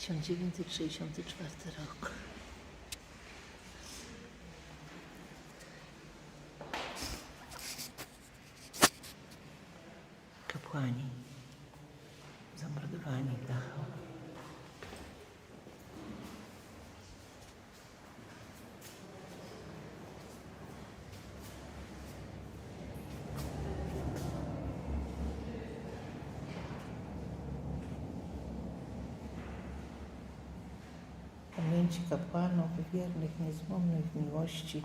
1964 rok. Kapłani zamordowani Dachau. Pamięci kapłanów wiernych, niezłomnych miłości,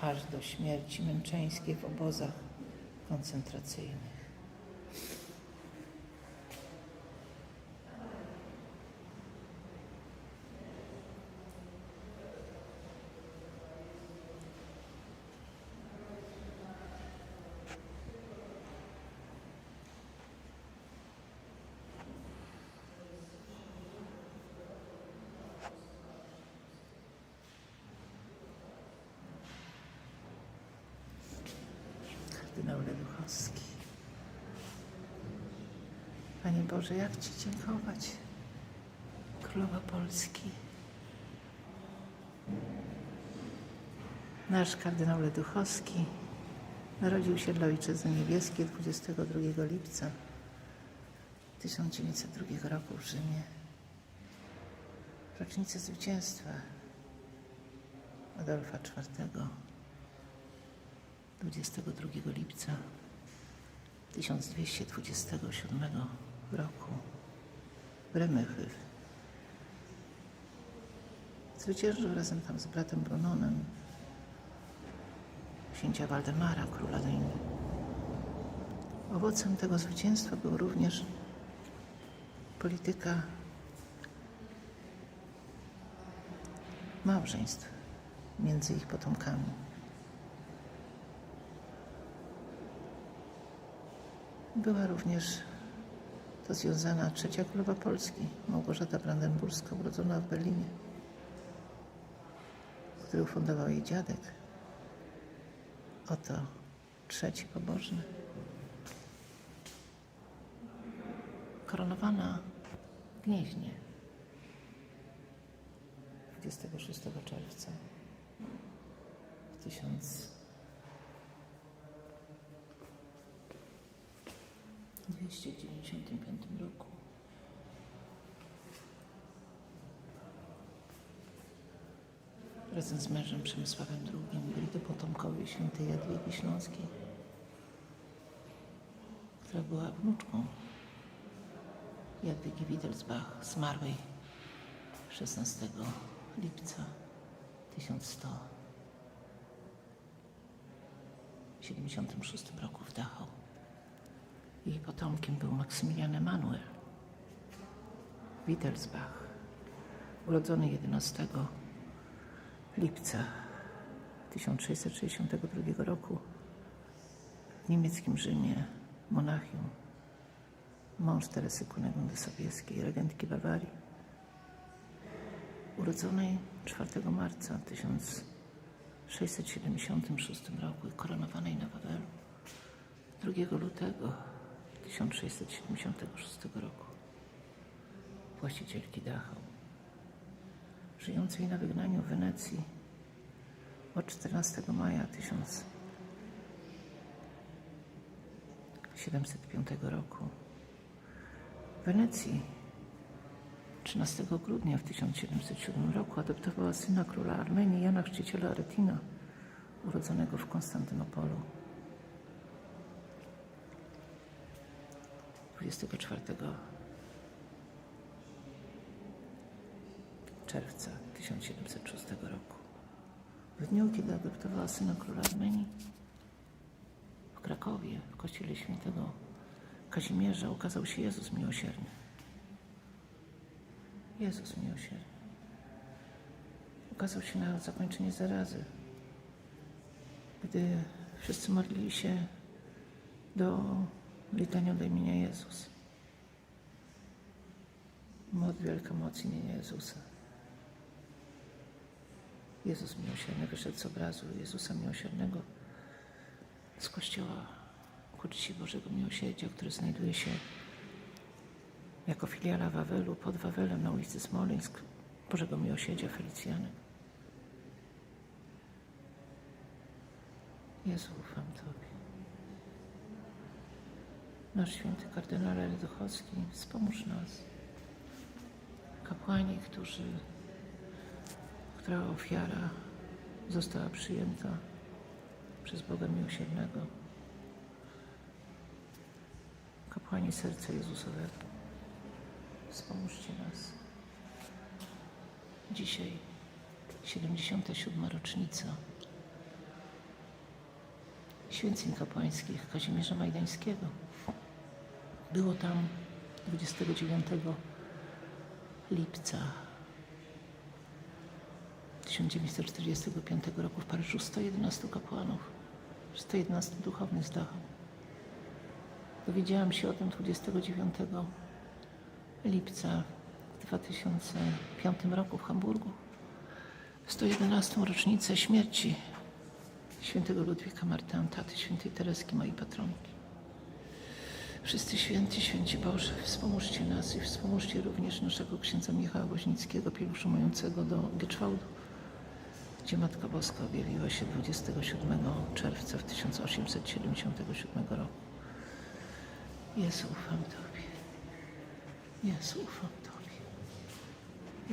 aż do śmierci męczeńskiej w obozach koncentracyjnych. Kardynał Panie Boże, jak Ci dziękować? Królowa Polski. Nasz kardynał Leduchowski narodził się dla Ojczyzny Niebieskiej 22 lipca 1902 roku w Rzymie. W rocznicę zwycięstwa Adolfa IV 22 lipca 1227 roku w Remychyw. Zwyciężył razem tam z bratem Brunonem księcia Waldemara, króla Dyni. Owocem tego zwycięstwa był również polityka małżeństw między ich potomkami. Była również to związana trzecia królowa Polski, Małgorzata Brandenburska, urodzona w Berlinie, którą fundował jej dziadek. Oto trzeci pobożny. Koronowana w Gnieźnie 26 czerwca 1000 295 roku. Razem z mężem Przemysławem II byli to potomkowie świętej Jadwigi Śląskiej, która była wnuczką Jadwigi Wittelsbach, zmarłej 16 lipca 1176 roku w Dachau. Jej potomkiem był Maksymilian Emanuel. Wittelsbach, urodzony 11 lipca 1662 roku w niemieckim Rzymie, Monachium, mąż Teresy Kunegundy Sobieskiej, regentki Bawarii, urodzonej 4 marca 1676 roku i koronowanej na Wawelu. 2 lutego 1676 roku. Właścicielki Dachau, żyjącej na wygnaniu w Wenecji od 14 maja 1705 roku. W Wenecji 13 grudnia w 1707 roku adoptowała syna króla Armenii Jana Chrzciciela Aretina, urodzonego w Konstantynopolu. 24 czerwca 1706 roku. W dniu, kiedy adoptowała syna króla Armenii, w Krakowie, w kościele świętego Kazimierza, ukazał się Jezus miłosierny. Jezus miłosierny. Ukazał się na zakończenie zarazy, gdy wszyscy modlili się do litania do imienia Jezus. Mod wielka moc imienia Jezusa. Jezus miłosierny wyszedł z obrazu Jezusa miłosiernego z kościoła ku czci Bożego Miłosierdzia, który znajduje się jako filiala Wawelu pod Wawelem na ulicy Smoleńsk Bożego Miłosierdzia Felicjanek. Jezu, ufam Tobie. Nasz święty kardynale Duchowski, wspomóż nas. Kapłani, którzy, która ofiara została przyjęta przez Boga Miłosiernego. Kapłani Serca Jezusowego, wspomóżcie nas. Dzisiaj 77. rocznica święceń kapłańskich Kazimierza Majdańskiego. Było tam 29 lipca 1945 roku w Paryżu 111 kapłanów, 111 duchownych z Dachau. Dowiedziałam się o tym 29 lipca w 2005 roku w Hamburgu. 111 rocznicę śmierci świętego Ludwika Martyn, taty świętej Tereski, mojej patronki. Wszyscy święci, święci Boże, wspomóżcie nas i wspomóżcie również naszego księdza Michała Woźnickiego, pielgrzymującego do Gieczwałdu, gdzie Matka Boska objawiła się 27 czerwca w 1877 roku. Jezu, ufam Tobie. Jezu, ufam Tobie.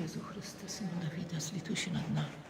Jezu Chryste, Synu Dawida, zlituj się nad nami.